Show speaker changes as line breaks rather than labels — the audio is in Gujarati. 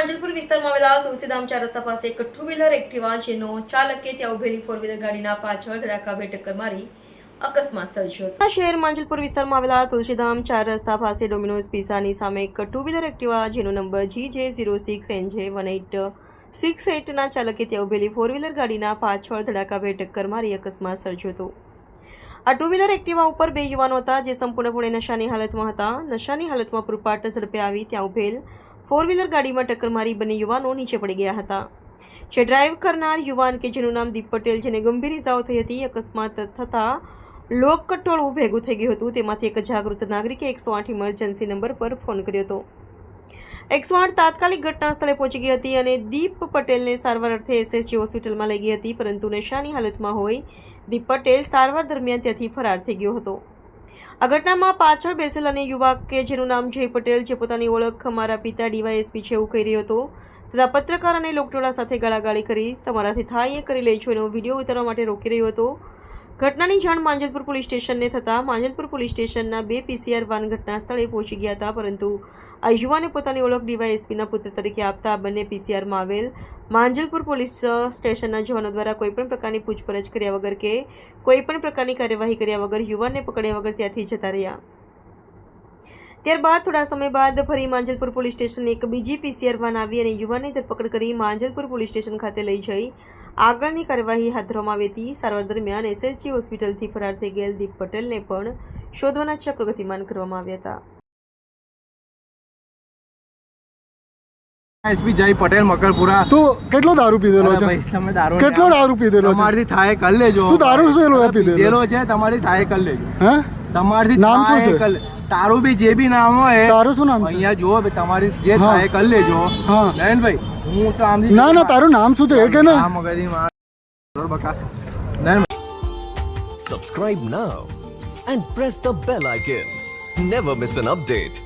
માંજલપુર વિસ્તારમાં આવેલા તુલસીધામ ચાર પાસે એક ટુ વ્હીલર એક્ટિવા જેનો ચાલકે ત્યાં ઉભેલી ફોર વ્હીલર ગાડીના પાછળ ધડાકાભેર ટક્કર મારી શહેર માંજલપુર વિસ્તારમાં આવેલા તુલસીધામ ચાર રસ્તા પાસે ડોમિનોઝ પિઝાની સામે એક ટુ વ્હીલર એક્ટિવા જેનો number G J zero six N J one eight six એટના ચાલકે ત્યાં ઉભેલી ફોર વ્હીલર ગાડીના પાછળ ધડાકાભેર ટક્કર મારી અકસ્માત સર્જ્યો હતો. આ ટુ વ્હીલર એક્ટિવા ઉપર બે યુવાનો હતા, જે સંપૂર્ણપણે નશાની હાલતમાં હતા. નશાની હાલતમાં પૂરપાટ ઝડપે આવી ત્યાં ઉભેલ ફોર વ્હીલર ગાડીમાં ટક્કર મારી બંને યુવાનો નીચે પડી ગયા હતા. જે ડ્રાઈવ કરનાર યુવાન કે જેનું નામ દીપ પટેલ, જેને ગંભીર ઇજાઓ થઈ હતી, અકસ્માત થતાં લોક કટ્ટોળું ભેગું થઈ ગયું હતું, તેમાંથી એક જાગૃત નાગરિકે એકસો આઠ ઇમરજન્સી નંબર પર ફોન કર્યો હતો. એકસો આઠ તાત્કાલિક ઘટના સ્થળે પહોંચી ગઈ હતી અને દીપ પટેલને સારવાર અર્થે એસએસજી હોસ્પિટલમાં લઈ ગઈ હતી, પરંતુ નશાની હાલતમાં હોય, દીપ પટેલ સારવાર દરમિયાન ત્યાંથી ફરાર થઈ ગયો હતો. આ ઘટનામાં પાછળ બેસેલ અને યુવક કે જેનું નામ જય પટેલ, જે પોતાની ઓળખ મારા પિતા ડીવાયએસપી છે એવું કહી રહ્યો હતો, તથા પત્રકાર અને લોકટોળા સાથે ગાળાગાળી કરી તમારાથી થાય એ કરી લેજો એનો વીડિયો ઉતારવા માટે રોકી રહ્યો હતો. ઘટનાની જાણ માંજલપુર પોલીસ સ્ટેશનને થતાં માંજલપુર પોલીસ સ્ટેશનના બે પીસીઆર વાન ઘટના સ્થળે પહોંચી ગયા હતા, પરંતુ આ યુવાને પોતાની ઓળખ ડીવાયએસપીના પુત્ર તરીકે આપતા બંને પીસીઆરમાં આવેલ માંજલપુર પોલીસ સ્ટેશનના જવાનો દ્વારા કોઈપણ પ્રકારની પૂછપરછ કર્યા વગર કે કોઈપણ પ્રકારની કાર્યવાહી કર્યા વગર યુવાનને પકડ્યા વગર ત્યાંથી જતા રહ્યા. ત્યારબાદ થોડા સમય બાદ ફરી માંજલપુર પોલીસ સ્ટેશનની એક બીજી પીસીઆર વાન આવી અને યુવાનની ધરપકડ કરી માંજલપુર પોલીસ સ્ટેશન ખાતે લઈ જઈ આગળની કાર્યવાહી હાથ ધરવામાં આવી હતી. સારવાર દરમિયાન એસએસજી હોસ્પિટલથી ફરાર થઈ ગયેલ દીપ પટેલને પણ શોધવાના ચક્ર ગતિમાન કરવામાં આવ્યા હતા.
એસપી જય પટેલ મકરપુરા.
તું કેટલો દારૂ પીધેલો છે?
તમે દારૂ
કેટલો દારૂ પીધેલો છે?
તમારથી થાય કર લેજો
તું દારૂ? પીધેલો?
છે તમારી થાય કર લેજો
હે?
તમારી
નામ શું છે?
તારું બી જે બી નામ હોય
તારું શું નામ
અહીંયા જુઓ ભાઈ તમારી જે થાય કરી લેજો.
હા.
નયનભાઈ હું તો આમ
ના ના તારું નામ શું છે? એ કે ને.
મગજની માર. બરોબર બકા. Nayan
subscribe now and press the bell icon never miss an update.